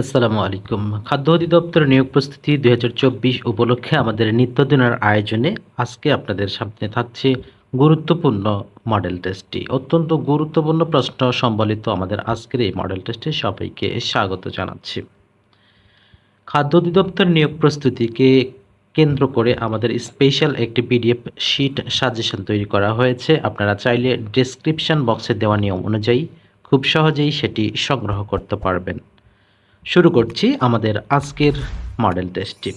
আসসালামু আলাইকুম। খাদ্য অধিদপ্তর নিয়োগ প্রস্তুতি দু হাজার চব্বিশ উপলক্ষে আমাদের নিত্যদিনের আয়োজনে আজকে আপনাদের সামনে থাকছে গুরুত্বপূর্ণ মডেল টেস্টটি। অত্যন্ত গুরুত্বপূর্ণ প্রশ্ন সম্বলিত আমাদের আজকের এই মডেল টেস্টে সবাইকে স্বাগত জানাচ্ছি। খাদ্য অধিদপ্তর নিয়োগ প্রস্তুতিকে কেন্দ্র করে আমাদের স্পেশাল একটি পিডিএফ শিট সাজেশন তৈরি করা হয়েছে। আপনারা চাইলে ডেসক্রিপশন বক্সে দেওয়া নিয়ম অনুযায়ী খুব সহজেই সেটি সংগ্রহ করতে পারবেন। শুরু করছি আমাদের আজকের মডেল টেস্টটি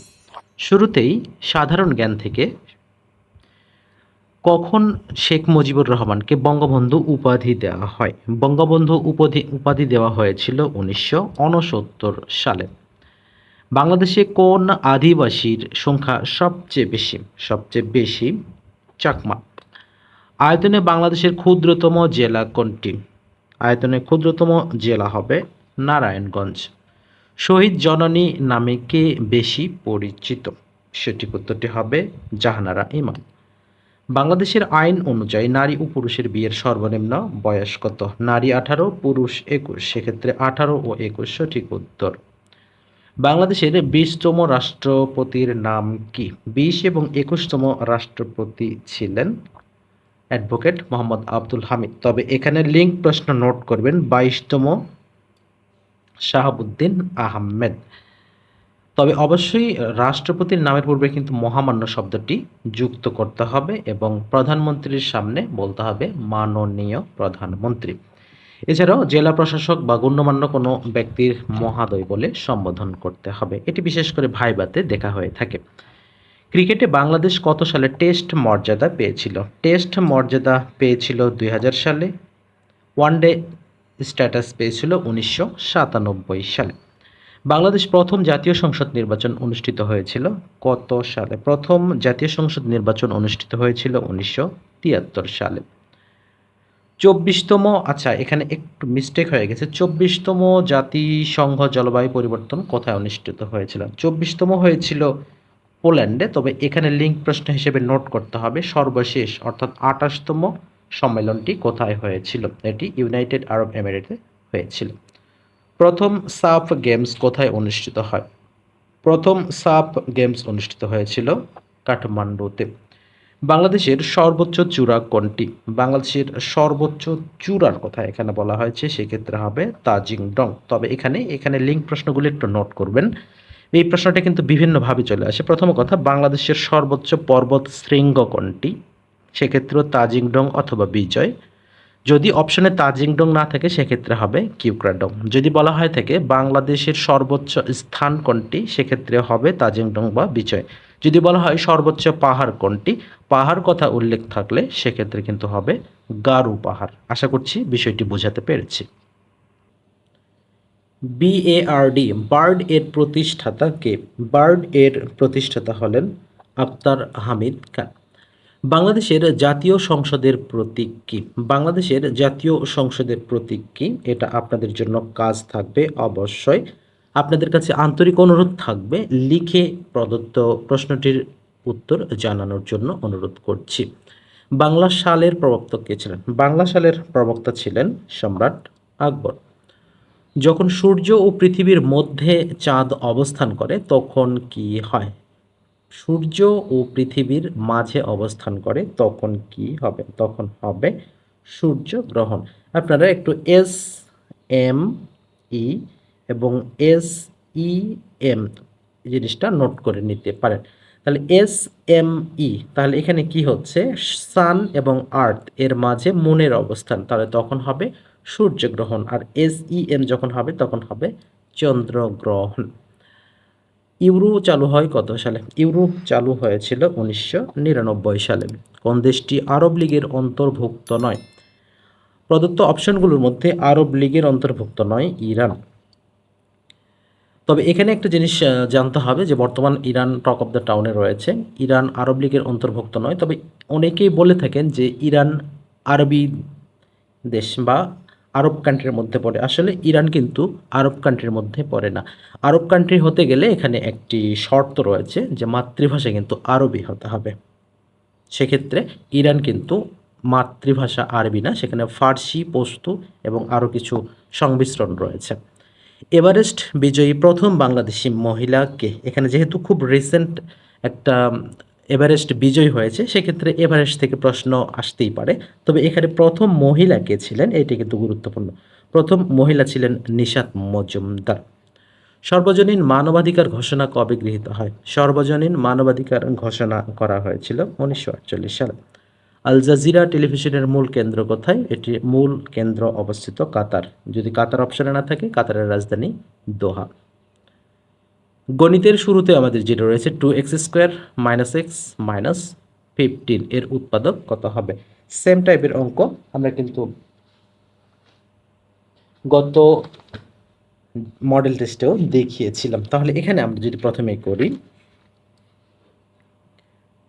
শুরুতেই সাধারণ জ্ঞান থেকে কখন শেখ মুজিবুর রহমানকে বঙ্গবন্ধু উপাধি দেওয়া হয়। বঙ্গবন্ধু উপাধি উপাধি দেওয়া হয়েছিল উনিশশো উনসত্তর সালে। বাংলাদেশে কোন আদিবাসীর সংখ্যা সবচেয়ে বেশি? সবচেয়ে বেশি চাকমা। আয়তনে বাংলাদেশের ক্ষুদ্রতম জেলা কোনটি? আয়তনে ক্ষুদ্রতম জেলা হবে নারায়ণগঞ্জ। শহীদ জননী নামে কে বেশি পরিচিত? সঠিক উত্তরটি হবে জাহানারা ইমাম। বাংলাদেশের আইন অনুযায়ী নারী ও পুরুষের বিয়ের সর্বনিম্ন বয়স কত? নারী আঠারো, পুরুষ একুশ। সেক্ষেত্রে আঠারো ও একুশ সঠিক উত্তর। বাংলাদেশের বিশতম রাষ্ট্রপতির নাম কি? বিশ এবং একুশতম রাষ্ট্রপতি ছিলেন অ্যাডভোকেট মোহাম্মদ আব্দুল হামিদ। তবে এখানে লিঙ্ক প্রশ্ন নোট করবেন। বাইশতম শাহাবুদ্দিন আহমেদ। তবে অবশ্যই রাষ্ট্রপতির নামের পূর্বে কিন্তু মহামান্য শব্দটি যুক্ত করতে হবে এবং প্রধানমন্ত্রীর সামনে বলতে হবে মাননীয় প্রধানমন্ত্রী। এছাড়াও জেলা প্রশাসক বা গণ্যমান্য কোনো ব্যক্তির মহাদয় বলে সম্বোধন করতে হবে। এটি বিশেষ করে ভাইবাতে দেখা হয়ে থাকে। ক্রিকেটে বাংলাদেশ কত সালে টেস্ট মর্যাদা পেয়েছিল? টেস্ট মর্যাদা পেয়েছিল দুই হাজার সালে। ওয়ানডে স্ট্যাটাস পেয়েছিল উনিশশো সাতানব্বই সালে। বাংলাদেশ প্রথম জাতীয় সংসদ নির্বাচন অনুষ্ঠিত হয়েছিল কত সালে? প্রথম জাতীয় সংসদ নির্বাচন অনুষ্ঠিত হয়েছিল উনিশশো তিয়াত্তর সালে। চব্বিশতম আচ্ছা এখানে একটু মিস্টেক হয়ে গেছে। চব্বিশতম জাতিসংঘ জলবায়ু পরিবর্তন কোথায় অনুষ্ঠিত হয়েছিল? চব্বিশতম হয়েছিল পোল্যান্ডে, তবে এখানে লিঙ্ক প্রশ্ন হিসেবে নোট করতে হবে। সর্বশেষ, অর্থাৎ আঠাশতম সম্মেলনটি কোথায় হয়েছিল? এটি ইউনাইটেড আরব এমিরেটে হয়েছিল। প্রথম সাফ গেমস কোথায় অনুষ্ঠিত হয়? প্রথম সাফ গেমস অনুষ্ঠিত হয়েছিল কাঠমান্ডুতে। বাংলাদেশের সর্বোচ্চ চূড়া কোনটি? বাংলাদেশের সর্বোচ্চ চূড়ার কথা এখানে বলা হয়েছে, সেক্ষেত্রে হবে তাজিং ডং তবে এখানে এখানে লিঙ্ক প্রশ্নগুলি একটু নোট করবেন। এই প্রশ্নটা কিন্তু বিভিন্নভাবে চলে আসে। প্রথম কথা, বাংলাদেশের সর্বোচ্চ পর্বত শৃঙ্গ কোনটি? সেক্ষেত্রেও তাজিংডং অথবা বিজয়। যদি অপশনে তাজিংডং না থাকে, সেক্ষেত্রে হবে কিউক্রাডং। যদি বলা হয় থাকে বাংলাদেশের সর্বোচ্চ স্থান কোনটি, সেক্ষেত্রে হবে তাজিংডং বা বিজয়। যদি বলা হয় সর্বোচ্চ পাহাড় কোনটি, পাহাড় কথা উল্লেখ থাকলে সেক্ষেত্রে কিন্তু হবে গারু পাহাড়। আশা করছি বিষয়টি বোঝাতে পেরেছি। বিএআরডি বার্ড এর প্রতিষ্ঠাতা কে? বার্ড এর প্রতিষ্ঠাতা হলেন আক্তার হামিদ খান। বাংলাদেশের জাতীয় সংসদের প্রতীক কি? বাংলাদেশের জাতীয় সংসদের প্রতীক কি? এটা আপনাদের জন্য কাজ থাকবে অবশ্যই। আপনাদের কাছে আন্তরিক অনুরোধ থাকবে লিখে প্রদত্ত প্রশ্নটির উত্তর জানানোর জন্য অনুরোধ করছি। বাংলা সালের প্রবক্তা কে ছিলেন? বাংলা সালের প্রবক্তা ছিলেন সম্রাট আকবর। যখন সূর্য ও পৃথিবীর মধ্যে চাঁদ অবস্থান করে, তখন কি হয়? সূর্য ও পৃথিবীর মাঝে অবস্থান করে, তখন কি হবে? তখন হবে সূর্য গ্রহণ। আপনারা একটু এস, এম, ই এবং এস, ই, এম জিনিসটা নোট করে নিতে পারেন। তাহলে এস, এম, ই, তাহলে এখানে কি হচ্ছে? সান এবং আর্থ এর মাঝে মুনের অবস্থান, তাহলে তখন হবে সূর্যগ্রহণ আর এস, ই, এম যখন হবে, তখন হবে চন্দ্রগ্রহণ ইউরো চালু হয় কত সালে? ইউরো চালু হয়েছিল উনিশশো নিরানব্বই সালে। কোন দেশটি আরব লীগের অন্তর্ভুক্ত নয়? প্রদত্ত অপশনগুলোর মধ্যে আরব লীগের অন্তর্ভুক্ত নয়, ইরান। তবে এখানে একটা জিনিস জানতে হবে যে বর্তমান ইরান টক অফ দ্য টাউনে রয়েছে। ইরান আরব লীগের অন্তর্ভুক্ত নয়, তবে অনেকেই বলে থাকেন যে ইরান আরবি দেশ বা আরব কান্ট্রির মধ্যে পড়ে। আসলে ইরান কিন্তু আরব কান্ট্রির মধ্যে পড়ে না। আরব কান্ট্রি হতে গেলে এখানে একটি শর্ত রয়েছে যে মাতৃভাষা কিন্তু আরবি হতে হবে। সেক্ষেত্রে ইরান কিন্তু মাতৃভাষা আরবি না, সেখানে ফার্সি, পস্তু এবং আরও কিছু সংমিশ্রণ রয়েছে। এভারেস্ট বিজয়ী প্রথম বাংলাদেশি মহিলাকে এখানে যেহেতু খুব রিসেন্ট একটা এভারেস্ট বিজয়ী হয়েছে, সেক্ষেত্রে এভারেস্ট থেকে প্রশ্ন আসতেই পারে। তবে এখানে প্রথম মহিলা কে ছিলেন, এটি কিন্তু গুরুত্বপূর্ণ। প্রথম মহিলা ছিলেন নিশাত মজুমদার। সর্বজনীন মানবাধিকার ঘোষণা কবে গৃহীত হয়? সর্বজনীন মানবাধিকার ঘোষণা করা হয়েছিল উনিশশো আটচল্লিশ সালে। আল জাজিরা টেলিভিশনের মূল কেন্দ্র কোথায়? এটি মূল কেন্দ্র অবস্থিত কাতার। যদি কাতার অপশনে না থাকে, কাতারের রাজধানী দোহা। গণিতের শুরুতে আমাদের যেটা রয়েছে two X square minus X minus fifteen এর উৎপাদক কত হবে? সেম টাইপের অঙ্ক আমরা কিন্তু গত মডেল টেস্টেও দেখিয়েছিলাম। তাহলে এখানে আমরা যদি প্রথমে করি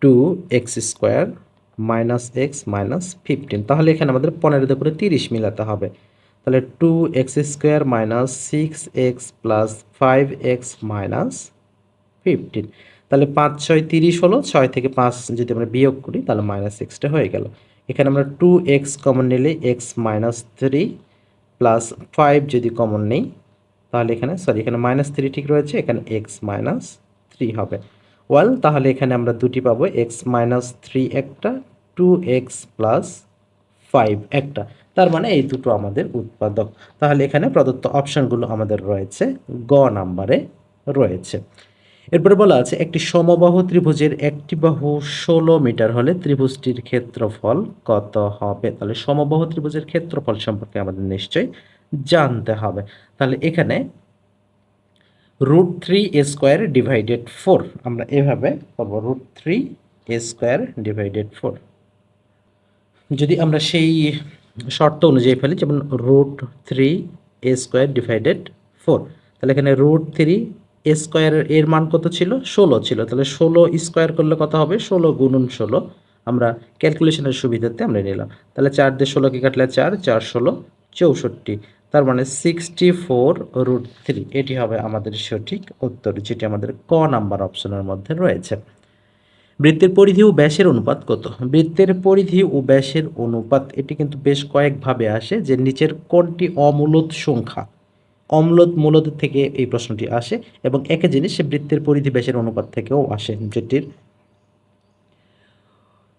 two X square minus X minus fifteen তাহলে এখানে আমাদের পনেরোতে করে তিরিশ মিলাতে হবে। তাহলে two X square minus six X plus five X minus fifteen তাহলে পাঁচ, ছয়, তিরিশ হলো, ছয় থেকে পাঁচ যদি আমরা বিয়োগ করি, তাহলে মাইনাস এক্সটা হয়ে গেল। এখানে আমরা টু এক্স কমন নিলে X minus three plus five যদি কমন নেই, তাহলে এখানে সরি এখানে মাইনাস থ্রি ঠিক রয়েছে, এখানে এক্স মাইনাস থ্রি হবে। ওয়েল তাহলে এখানে আমরা দুটি পাবো এক্স মাইনাস থ্রি একটা টু এক্স প্লাস ফাইভ একটা। তার মানে এই দুটো আমাদের উৎপাদক। তাহলে এখানে প্রদত্ত অপশানগুলো আমাদের রয়েছে, গ নাম্বারে রয়েছে। এরপরে বলা আছে, একটি সমবাহু ত্রিভুজের একটি বাহু ষোলো মিটার হলে ত্রিভুজটির ক্ষেত্রফল কত হবে? তাহলে সমবাহু ত্রিভুজের ক্ষেত্রফল সম্পর্কে আমাদের নিশ্চয়ই জানতে হবে। তাহলে এখানে root three A square divided four আমরা এভাবে পাবো root three A square divided four যদি আমরা সেই শর্ত অনুযায়ী ফেলি, যেমন root three A square divided four তাহলে এখানে রুট থ্রি এ স্কোয়ার এর মান কত ছিল? ষোলো ছিল। তাহলে ষোলো স্কোয়ার করলে কত হবে? ষোলো গুণন ষোলো। আমরা ক্যালকুলেশনের সুবিধাতে আমরা নিলাম। তাহলে চার দিয়ে ষোলোকে কাটলে চার চার ষোলো চৌষট্টি। তার মানে সিক্সটি ফোর রুট থ্রি এটি হবে আমাদের সঠিক উত্তর, যেটি আমাদের ক নাম্বার অপশনের মধ্যে রয়েছে। বৃত্তের পরিধি ও ব্যাসের অনুপাত কত? বৃত্তের পরিধি ও ব্যাসের অনুপাত, এটি কিন্তু বেশ কয়েকভাবে আসে, যে নিচের কোনটি অমূলত সংখ্যা। অম্লত মূলত থেকে এই প্রশ্নটি আসে এবং একই জিনিস বৃত্তের পরিধি ব্যাসের অনুপাত থেকেও আসে যেটির।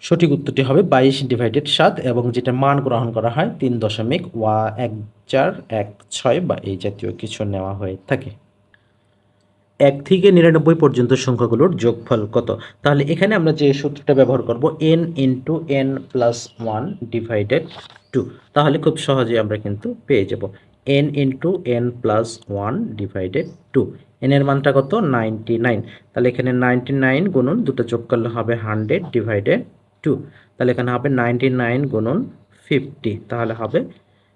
সঠিক উত্তরটি হবে বাইশ ডিভাইডেড সাত এবং যেটা মান গ্রহণ করা হয় তিন দশমিক ওয়া এক চার এক ছয় বা এই জাতীয় কিছু নেওয়া হয়ে থাকে। এক থেকে নিরানব্বই পর্যন্ত সংখ্যাগুলোর যোগফল কত? তাহলে এখানে আমরা যে সূত্রটা ব্যবহার করব N into N plus one divided two তাহলে খুব সহজে আমরা কিন্তু পেয়ে যাব। N into N plus one divided two এনের মানটা কত? নাইনটি নাইন তাহলে এখানে নাইনটি নাইন গুণন দুটো যোগ করলে হবে হান্ড্রেড ডিভাইডেড টু তাহলে এখানে হবে নাইনটি নাইন গুণন ফিফটি তাহলে হবে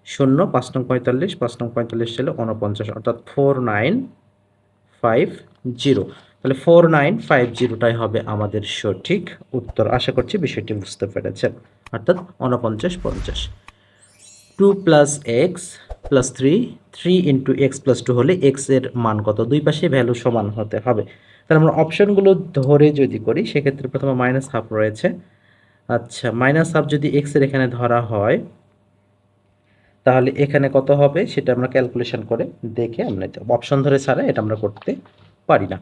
শূন্য, পাঁচ নং পঁয়তাল্লিশ, পাঁচ নং পঁয়তাল্লিশ ছিল উনপঞ্চাশ অর্থাৎ ফোর নাইন ফাইভ জিরো তাহলে ফোর নাইন ফাইভ জিরোটাই হবে আমাদের সঠিক উত্তর। আশা করছি বিষয়টি বুঝতে পেরেছেন। অর্থাৎ উনপঞ্চাশ পঞ্চাশ। Two plus X plus three three into X plus two হলে এক্সের মান কত? দুই পাশে ভ্যালু সমান হতে হবে। তাহলে আমরা অপশনগুলো ধরে যদি করি, সেক্ষেত্রে প্রথমে মাইনাস হাফ রয়েছে। আচ্ছা মাইনাস হাফ যদি এক্সের এখানে ধরা হয় তাহলে এখানে কত হবে সেটা আমরা ক্যালকুলেশন করে দেখে আমরা অপশন ধরে ছাড়া এটা আমরা করতে পারি না।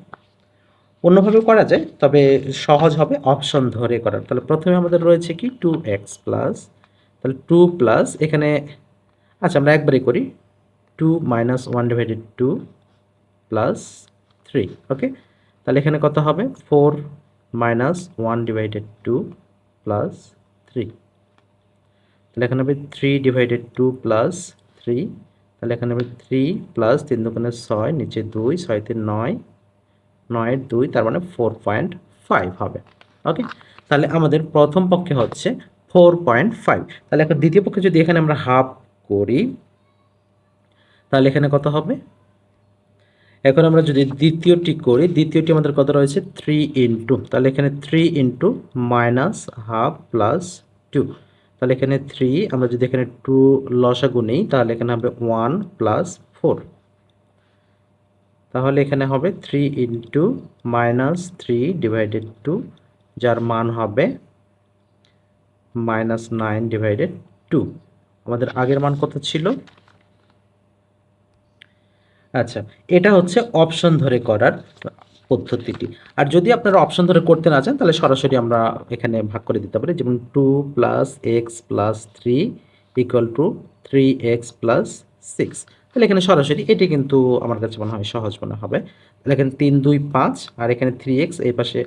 অন্যভাবে করা যায়, তবে সহজ হবে অপশন ধরে করার। তাহলে প্রথমে আমাদের রয়েছে কি? টু এক্স প্লাস তাহলে টু প্লাস এখানে আচ্ছা আমরা একবারই করি। Two minus one divided two plus three okay তাহলে এখানে কত হবে? Four minus one divided two plus three তাহলে এখানে হবে three divided two plus three তাহলে এখানে হবে থ্রি প্লাস তিন দোকানে ছয়, নিচে দুই, ছয়তে নয়, নয়ের দুই, তার মানে ফোর পয়েন্ট ফাইভ হবে। ওকে তাহলে আমাদের প্রথম পক্ষে হচ্ছে ফোর পয়েন্ট ফাইভ তাহলে এখন দ্বিতীয় পক্ষে যদি এখানে আমরা হাফ করি, তাহলে এখানে কত হবে? এখন আমরা যদি দ্বিতীয়টি করি, দ্বিতীয়টি আমাদের কত রয়েছে? থ্রি ইন্টু তাহলে এখানে three into minus half plus two তাহলে এখানে থ্রি আমরা যদি এখানে টু লসাগু নেই, তাহলে এখানে হবে ওয়ান প্লাস ফোর তাহলে এখানে হবে three into minus three divided two যার মান হবে মাইনাস নাইন ডিভাইডেড টু আমাদের আগের মান কত ছিল? আচ্ছা এটা হচ্ছে অপশন ধরে করার। পদ্ধতিটি। আর যদি আপনারা অপশন ধরে করতে না চান, তাহলে সরাসরি আমরা এখানে ভাগ করে দিতে পারি। যেমন two plus X plus three equal two three X plus six তাহলে এখানে সরাসরি এটি কিন্তু আমার কাছে মনে হয় সহজ মনে হবে। তাহলে এখানে তিন, দুই, পাঁচ, আর এখানে থ্রি এক্স এই পাশে।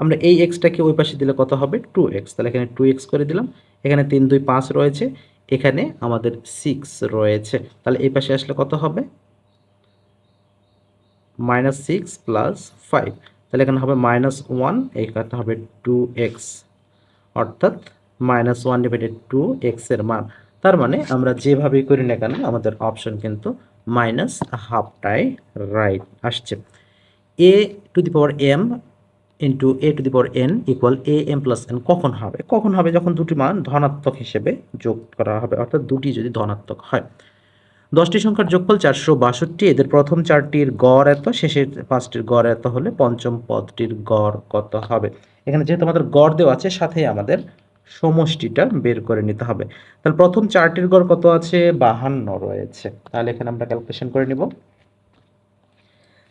আমরা এই এক্সটাকে ওই পাশে দিলে কত হবে? টু এক্স তাহলে এখানে টু এক্স করে দিলাম। এখানে তিন, দুই, পাঁচ রয়েছে। এখানে আমাদের সিক্স রয়েছে। তাহলে এই পাশে আসলে কত হবে? মাইনাস সিক্স প্লাস ফাইভ তাহলে এখানে হবে মাইনাস ওয়ান এখানে হবে টু এক্স অর্থাৎ মাইনাস ওয়ান ডিভাইডেড টু এক্সের মান। তার মানে আমরা যেভাবেই করি না কেন, আমাদের অপশন কিন্তু মাইনাস হাফটাই রাইট আসছে। A to the power M into A to the power N equal A M plus N কখন হবে? কখন হবে? যখন দুটি মান ধনাত্মক হিসেবে যোগ করা হবে। অর্থাৎ দুটি যদি ধনাত্মক হয়। দশটি সংখ্যার যোগফল চারশো বাষট্টি। এদের প্রথম চারটির গড় এত, শেষের পাঁচটির গড় এত হলে পঞ্চম পদটির গড় কত হবে? এখানে যেহেতু আমাদের গড় দেওয়া আছে, সাথে আমাদের সমষ্টিটা বের করে নিতে হবে। তাহলে প্রথম চারটির গড় কত আছে? বাহান্ন রয়েছে। তাহলে এখানে আমরা ক্যালকুলেশন করে নিব।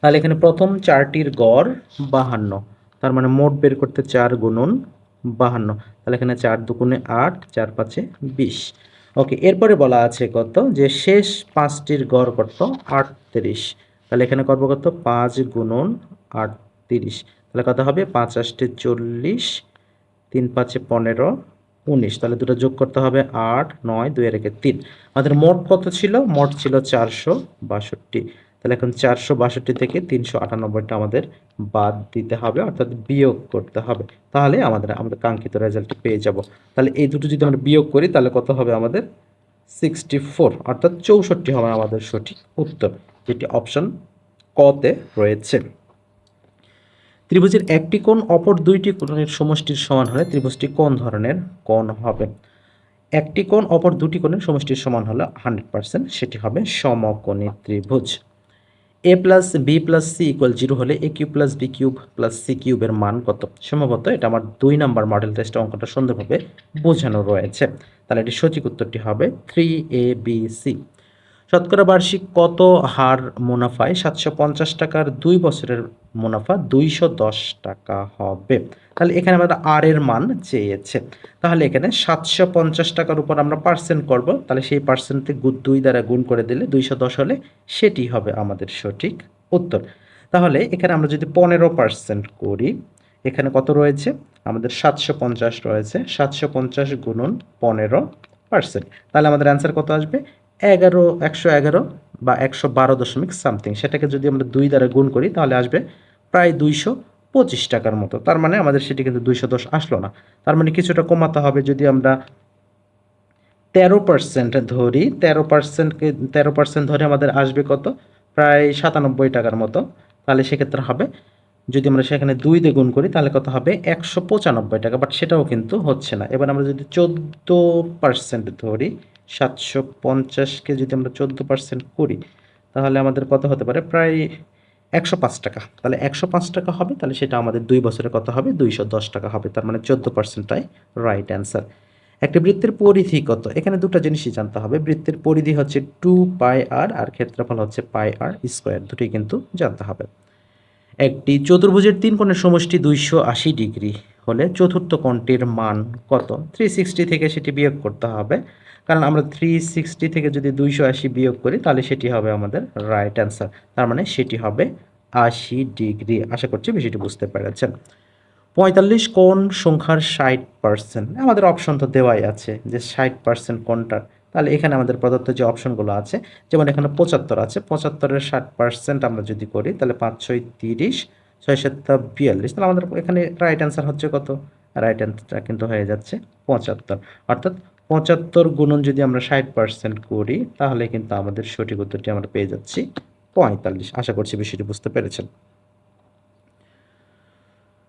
তাহলে এখানে প্রথম চারটির গড় বাহান্ন। তার মানে মোট বের করতে চার গুণন বাহান্ন। তাহলে এখানে চার দুগুণে আট, চার পাঁচে বিশ। ওকে, এরপরে বলা আছে কত? যে শেষ পাঁচটির গড় কত? আটত্রিশ। তাহলে এখানে করব কত? পাঁচ গুণন আটত্রিশ। তাহলে কত হবে? পাঁচ আষ্টে চল্লিশ, তিন পাঁচে পনেরো, উনিশ। তাহলে দুটো যোগ করতে হবে আট, নয়, দুই রেখে তিন। আমাদের মোট কত ছিল? মোট ছিল চারশো বাষট্টি। তাহলে এখন চারশো বাষট্টি থেকে তিনশো আটানব্বইটা আমাদের বাদ দিতে হবে, অর্থাৎ বিয়োগ করতে হবে। তাহলে আমাদের আমাদের কাঙ্ক্ষিত রেজাল্টটি পেয়ে যাব। তাহলে এই দুটো যদি আমরা বিয়োগ করি, তাহলে কত হবে আমাদের? সিক্সটি ফোর, অর্থাৎ চৌষট্টি হবে আমাদের সঠিক উত্তর, যেটি অপশন কতে রয়েছে। ত্রিভুজের একটি কোণ অপর দুইটি কোণের সমষ্টির সমান হলে ত্রিভুজটি কোন ধরনের কোণ হবে? একটি কোণ অপর দুটি কোণের সমষ্টির সমান হলে হান্ড্রেড পার্সেন্ট, সেটি হবে সমকোণী ত্রিভুজ। A plus B plus C equal zero হলে A cube plus B cube plus C কিউবের মান কত? সম্ভবত এটা আমার দুই নাম্বার মডেল টেস্টে অঙ্কটা সুন্দরভাবে বোঝানো রয়েছে। তাহলে এটি সঠিক উত্তরটি হবে থ্রি এ বি সি শতকরা বার্ষিক কত হার মুনাফায়? সাতশো পঞ্চাশ টাকার দুই বছরের মুনাফা দুইশো দশ টাকা হবে। তাহলে এখানে আমাদের আর এর মান চেয়েছে। তাহলে এখানে সাতশো পঞ্চাশ টাকার উপর আমরা পার্সেন্ট করব। তাহলে সেই পার্সেন্টে দুই দ্বারা গুণ করে দিলে দুইশো দশ হলে সেটি হবে আমাদের সঠিক উত্তর। তাহলে এখানে আমরা যদি পনেরো পার্সেন্ট করি, এখানে কত রয়েছে? আমাদের সাতশো পঞ্চাশ রয়েছে। সাতশো পঞ্চাশ গুণন পনেরো পার্সেন্ট তাহলে আমাদের অ্যান্সার কত আসবে? এগারো, একশো এগারো বা একশো বারো দশমিক সামথিং। সেটাকে যদি আমরা দুই দ্বারা গুণ করি, তাহলে আসবে প্রায় দুইশো পঁচিশ টাকার মতো। তার মানে আমাদের সেটি কিন্তু দুইশো দশ আসলো না। তার মানে কিছুটা কমাতে হবে যদি আমরা তেরো পার্সেন্ট ধরি, তেরো পার্সেন্টকে তেরো পার্সেন্ট ধরে আমাদের আসবে কত? প্রায় সাতানব্বই টাকার মতো। তাহলে সেক্ষেত্রে হবে, যদি আমরা সেখানে দুই দিয়ে গুণ করি, তাহলে কত হবে? একশো পঁচানব্বই টাকা। বাট সেটাও কিন্তু হচ্ছে না। এবার আমরা যদি চোদ্দ পার্সেন্ট ধরি সাতশো পঞ্চাশকে যদি আমরা চোদ্দ পার্সেন্ট করি, তাহলে আমাদের কত হতে পারে? প্রায় একশো পাঁচ টাকা। তাহলে একশো পাঁচ টাকা হবে, তাহলে সেটা আমাদের দুই বছরে কত হবে? দুইশো দশ টাকা হবে। তার মানে চোদ্দ পার্সেন্টটাই রাইট অ্যান্সার একটি বৃত্তের পরিধি কত? এখানে দুটো জিনিসই জানতে হবে। বৃত্তের পরিধি হচ্ছে টু পাই আর আর ক্ষেত্রফল হচ্ছে পাই আর স্কোয়ার। দুটোই কিন্তু জানতে হবে। একটি চতুর্ভুজের তিন কোণের সমষ্টি দুইশো আশি ডিগ্রি। হলে চতুর্থ কোণটির মান কত? থ্রি সিক্সটি থেকে সেটি বিয়োগ করতে হবে। কারণ আমরা থ্রি সিক্সটি থেকে যদি দুইশো আশি বিয়োগ করি, তাহলে সেটি হবে আমাদের রাইট অ্যান্সার তার মানে সেটি হবে আশি ডিগ্রি। আশা করছি বিষয়টি বুঝতে পেরেছেন। পঁয়তাল্লিশ কোন সংখ্যার ষাট পার্সেন্ট আমাদের অপশন তো দেওয়াই আছে যে ষাট পার্সেন্ট কোনটার তাহলে এখানে আমাদের প্রদত্ত যে অপশনগুলো আছে, যেমন এখানে পঁচাত্তর আছে, পঁচাত্তরের ষাট পার্সেন্ট আমরা যদি করি, তাহলে পাঁচ ছয় তিরিশ ছয় সাতটা বিয়াল্লিশ তাহলে আমাদের এখানে রাইট অ্যান্সার হচ্ছে কত? রাইট অ্যান্সারটা কিন্তু হয়ে যাচ্ছে পঁচাত্তর। অর্থাৎ পঁচাত্তর গুণন যদি আমরা ষাট পার্সেন্ট করি, তাহলে কিন্তু আমাদের সঠিক উত্তরটি আমরা পেয়ে যাচ্ছি পঁয়তাল্লিশ। আশা করছি বিষয়টি বুঝতে পেরেছেন।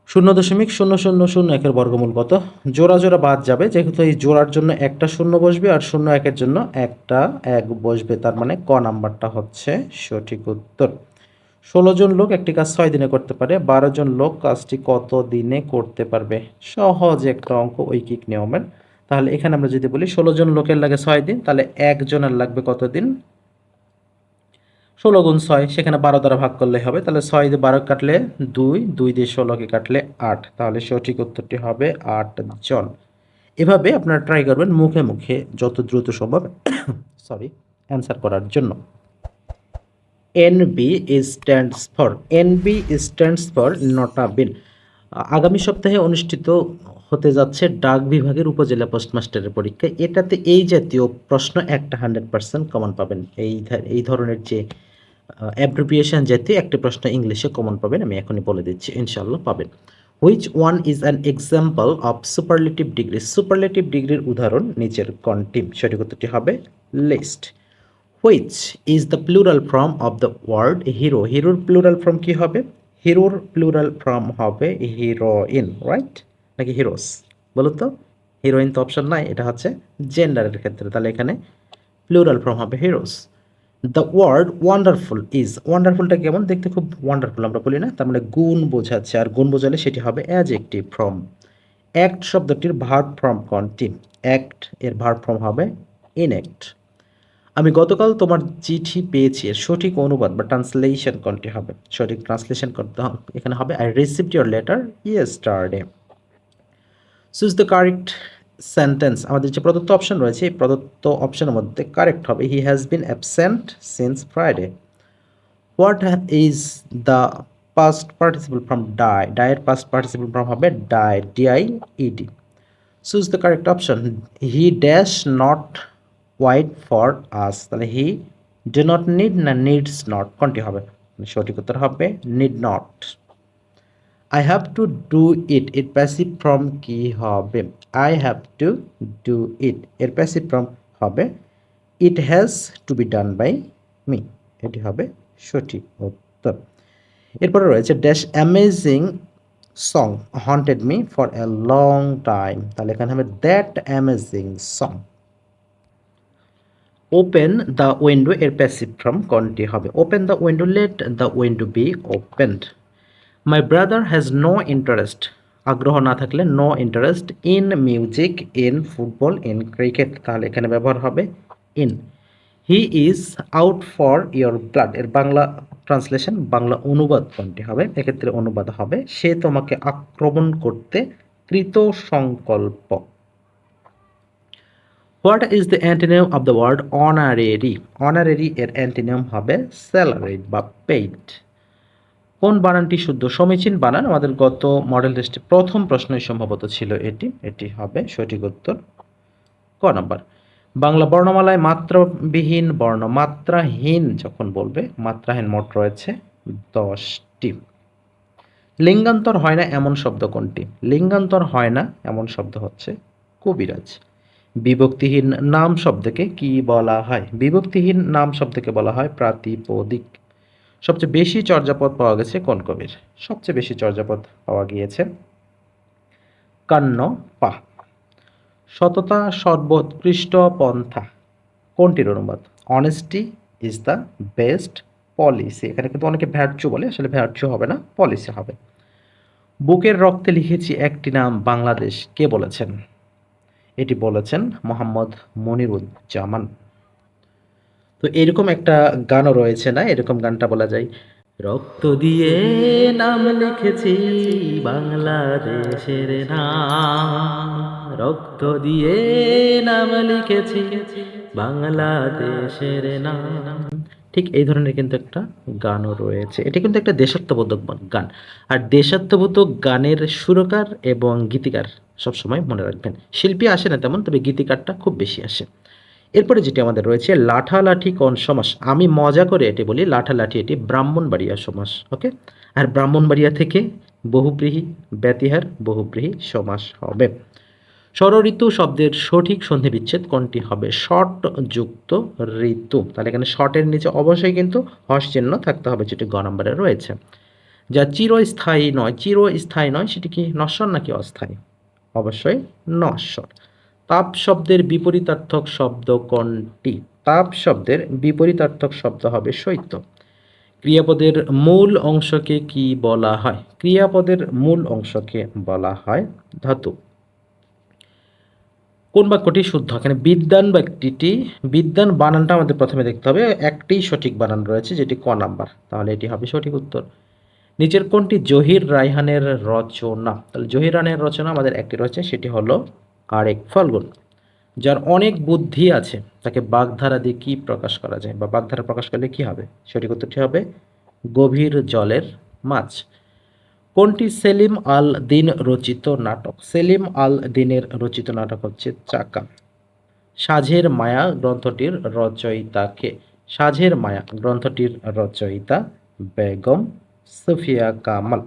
শূন্য দশমিক শূন্য শূন্য শূন্য একের বর্গমূল কত? জোড়া জোড়া বাদ যাবে, যেহেতু এই জোড়ার জন্য একটা শূন্য বসবে আর শূন্য একের জন্য একটা এক বসবে, তার মানে ক নাম্বারটা হচ্ছে সঠিক উত্তর। ষোলো জন লোক একটি কাজ ছয় দিনে করতে পারে, বারো জন লোক কাজটি কত দিনে করতে পারবে? সহজ একটা অঙ্ক ঐকিক নিয়মের। তাহলে এখানে আমরা যদি বলি ষোলো জন লোকের লাগে ছয় দিন, তাহলে একজনের লাগবে কত দিন? ষোলো গুণ ছয়, সেখানে বারো দ্বারা ভাগ করলে হবে, তাহলে ছয় দিয়ে বারো কাটলে দুই দুই দিয়ে ষোলোকে কাটলে আট, তাহলে সঠিক উত্তরটি হবে আট জন। এভাবে আপনারা ট্রাই করবেন মুখে মুখে, যত দ্রুত সম্ভব সরি অ্যান্সার করার জন্য। NB stands for NB stands for nota bene আগামী সপ্তাহে অনুষ্ঠিত হতে যাচ্ছে ডাক বিভাগের উপজেলা পোস্টমাস্টারের পরীক্ষা। এটাতে এই জাতীয় প্রশ্ন একটা হান্ড্রেড পার্সেন্ট কমন পাবেন। এই এই ধরনের যে অ্যাব্রিভিয়েশন জাতীয় একটি প্রশ্ন ইংলিশে কমন পাবেন, আমি এখনই বলে দিচ্ছি ইনশাল্লাহ পাবেন। Which one is an example of superlative degree superlative ডিগ্রির উদাহরণ নিচের কোনটি? সঠিক উত্তরটি হবে list which is the plural form of the word hero হিরোর প্লুরাল ফর্ম কি হবে? হিরোর প্লুরাল ফর্ম হবে হিরোইন রাইট নাকি হিরোস বলো তো। হিরোইন তো অপশন নাই, এটা হচ্ছে জেন্ডারের ক্ষেত্রে। তাহলে এখানে প্লুরাল ফর্ম হবে heroes the word wonderful is ওয়ান্ডারফুলটা কেমন? দেখতে খুব ওয়ান্ডারফুল আমরা বলি না। তার মানে গুণ বোঝাচ্ছে, আর গুণ বোঝালে সেটি হবে অ্যাজেক্টিভ ফর্ম অ্যাক্ট শব্দটির ভার্ব ফর্ম কন্টিন অ্যাক্ট এর ভার্ব ফর্ম হবে ইনঅ্যাক্ট আমি গতকাল তোমার চিঠি পেয়েছি, এর সঠিক অনুবাদ বা ট্রান্সলেশন কোনটি হবে? সঠিক ট্রান্সলেশন করতে হবে এখানে হবে I received your letter yesterday choose the correct sentence আমাদের যে প্রদত্ত অপশন রয়েছে, এই প্রদত্ত অপশনের মধ্যে কারেক্ট হবে। He has been absent since Friday what is the past participle from die Dyer past participle from হবে die D I E D choose the correct option he dash not wait for us তাহলে he do not need না needs not কোনটি হবে? সঠিক উত্তর হবে need not I have to do it এর passive form কি হবে? I have to do it এর প্যাসিভ ফর্ম হবে it has to be done by me এটি হবে সঠিক উত্তর। এরপরে রয়েছে dash amazing song haunted me for a long time তাহলে এখানে হবে that amazing song open the window এর প্যাসিভ ফর্ম কোনটি হবে? Open the window let the window be opened my brother has no interest আগ্রহ না থাকলে no interest in music in football in cricket তাহলে এখানে ব্যবহার হবে in he is out for your blood এর বাংলা ট্রান্সলেশন বাংলা অনুবাদ কোনটি হবে? এক্ষেত্রে অনুবাদ হবে, সে তোমাকে আক্রমণ করতে কৃত সংকল্প what is the antonym of the word honorary honorary এর অ্যান্টিনিয়াম হবে স্যালারিড বা পেইড কোন বানানটি শুদ্ধ সমীচীন বানান? আমাদের গত মডেল টেস্টে প্রথম প্রশ্নই সম্ভবত ছিল এটি। এটি হবে সঠিক উত্তর ক নম্বর। বাংলা বর্ণমালায় মাত্রাবিহীন বর্ণ মাত্রাহীন যখন বলবে, মাত্রাহীন মোট রয়েছে দশটি। লিঙ্গান্তর হয় না এমন শব্দ কোনটি? লিঙ্গান্তর হয় না এমন শব্দ হচ্ছে কবিরাজ। বিভক্তিহীন নাম শব্দকে কি বলা হয়? বিভক্তিহীন নাম শব্দকে বলা হয় প্রাতিপদিক। সবচেয়ে বেশি চর্যাপদ পাওয়া গেছে কোন কবির? সবচেয়ে বেশি চর্যাপদ পাওয়া গিয়েছে কান্ন পা সততা সর্বোৎকৃষ্ট পন্থা কোনটির অনুবাদ? Honesty is the best policy এখানে কিন্তু অনেকে ভ্যাটচু বলে, আসলে ভ্যাটচু হবে না পলিসি হবে। বুকের রক্তে লিখেছি একটি নাম, বাংলাদেশ। কে বলেছেন? এটি বলেছেন মোহাম্মদ মনিরুজ্জামান। তো এরকম একটা গানও রয়েছে না? এরকম গানটা বলা যায়। রক্ত দিয়ে নাম লিখেছি বাংলাদেশের নাম। রক্ত দিয়ে নাম লিখেছি বাংলাদেশের নাম। ঠিক এই ধরনের কিন্তু একটা গানও রয়েছে। এটি কিন্তু একটা দেশাত্মবোধক গান। আর দেশাত্মবোধক গানের সুরকার এবং গীতিকার সবসময় মনে রাখবেন। শিল্পী আসে না তেমন, তবে গীতিকারটা খুব বেশি আসে। এরপরে যেটি আমাদের রয়েছে, লাঠালাঠি কোন সমাস। আমি মজা করে এটি বলি, লাঠালাঠি এটি ব্রাহ্মণবাড়িয়া সমাস, ওকে? আর ব্রাহ্মণবাড়িয়া থেকে বহুব্রীহি ব্যতিহার বহুব্রীহি সমাস হবে। ষড়ঋতু শব্দের সঠিক সন্ধি বিচ্ছেদ কোনটি হবে? শট যুক্ত ঋতু। তাহলে এখানে শটের নিচে অবশ্যই কিন্তু হস চিহ্ন থাকতে হবে, যেটি গ নম্বরে রয়েছে। যা চিরস্থায়ী নয় চিরস্থায়ী নয়, সেটি কি নশ্বর নাকি অস্থায়ী? অবশ্যই নশ্বর। তাপ শব্দের বিপরীতার্থক শব্দ কোনটি? তাপ শব্দের বিপরীতার্থক শব্দ হবে শৈত্য। ক্রিয়াপদের মূল অংশকে কি বলা হয়? ক্রিয়াপদের মূল অংশকে বলা হয় ধাতু। কোন বাক্যটি শুদ্ধ? এখানে বিদ্যান ব্যক্তিটি বিদ্যান বানানটা আমাদের প্রথমে দেখতে হবে। একটি সঠিক বানান রয়েছে, যেটি ক নাম্বার। তাহলে এটি হবে সঠিক উত্তর। নিচের কোনটি? জহির রায়হানের রচনা। তাহলে জহির রানের রচনা আমাদের একটি রয়েছে, সেটি হলো আরেক ফাল্গুন, যার অনেক বুদ্ধি আছে। তাকে বাগধারা দিয়ে কি প্রকাশ করা যায় বা বাগধারা প্রকাশ করলে কি হবে? সঠিক উত্তরটি হবে গভীর জলের মাছ। কোনটি সেলিম আল দিন রচিত নাটক? সেলিম আল দিনের রচিত নাটক হচ্ছে চাকা। সাঝের মায়া গ্রন্থটির রচয়িতাকে। সাঝের মায়া গ্রন্থটির রচয়িতা বেগম সুফিয়া কামাল।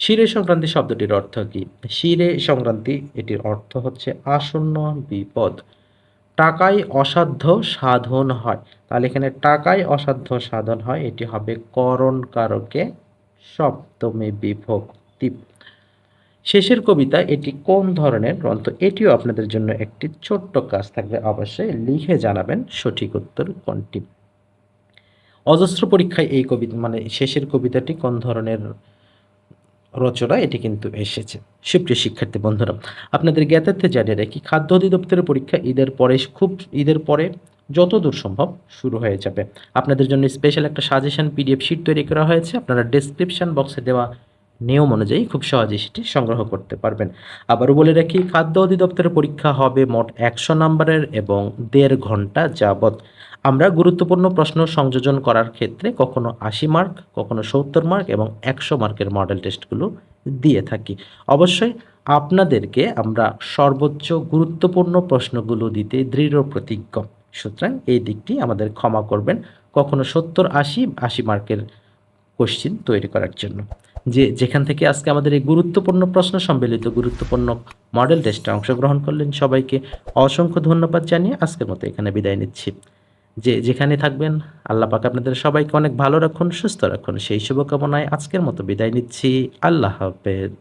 শিরে সংক্রান্তি শব্দটির অর্থ কি? শিরে সংক্রান্তি এটির অর্থ হচ্ছে আসন্ন বিপদ। টাকায় অসাধ্য সাধন হয়। তাহলে এখানে টাকায় অসাধ্য সাধন হয়, এটি হবে করণ কারকে সপ্তমী বিভক্তি। শেষের কবিতা এটি কোন ধরনের গ্রন্থ? এটিও আপনাদের জন্য একটি ছোট্ট কাজ থাকবে। অবশ্যই লিখে জানাবেন সঠিক উত্তর কোনটি। অজস্র পরীক্ষায় এই কবিতা মানে শেষের কবিতাটি কোন ধরনের রচনা? এটি কিন্তু এসেছে। সুপ্রিয় শিক্ষার্থী বন্ধুরা, আপনাদের জ্ঞাতার্থে জানিয়ে রাখি, খাদ্য অধিদপ্তরের পরীক্ষা ঈদের পরে, খুব ঈদের পরে যত দূর সম্ভব শুরু হয়ে যাবে। আপনাদের জন্য স্পেশাল একটা সাজেশন পিডিএফ শিট তৈরি করা হয়েছে। আপনারা ডেসক্রিপশন বক্সে দেওয়া নিয়ম অনুযায়ী খুব সহজেই সেটি সংগ্রহ করতে পারবেন। আবারও বলে রাখি, খাদ্য অধিদপ্তরের পরীক্ষা হবে মোট একশো নম্বরের এবং দেড় ঘণ্টা যাবত আমরা গুরুত্বপূর্ণ প্রশ্ন সংযোজন করার ক্ষেত্রে কখনো আশি মার্ক কখনো সত্তর মার্ক এবং একশো মার্কের মডেল টেস্টগুলো দিয়ে থাকি। অবশ্যই আপনাদেরকে আমরা সর্বোচ্চ গুরুত্বপূর্ণ প্রশ্নগুলো দিতে দৃঢ় প্রতিজ্ঞ। সুতরাং এই দিকটি আমাদের ক্ষমা করবেন কখনো সত্তর আশি আশি মার্কের কোশ্চিন তৈরি করার জন্য। যে যেখান থেকে আজকে আমাদের এই গুরুত্বপূর্ণ প্রশ্ন সম্মিলিত গুরুত্বপূর্ণ মডেল টেস্টে অংশগ্রহণ করলেন সবাইকে অসংখ্য ধন্যবাদ জানিয়ে আজকের মতো এখানে বিদায় নিচ্ছি। যে যেখানে থাকবেন, আল্লাহ পাক আপনাদের সবাইকে অনেক ভালো রাখুন, সুস্থ রাখুন। সেই শুভকামনায় আজকের মতো বিদায় নিচ্ছি। আল্লাহ হাফেজ।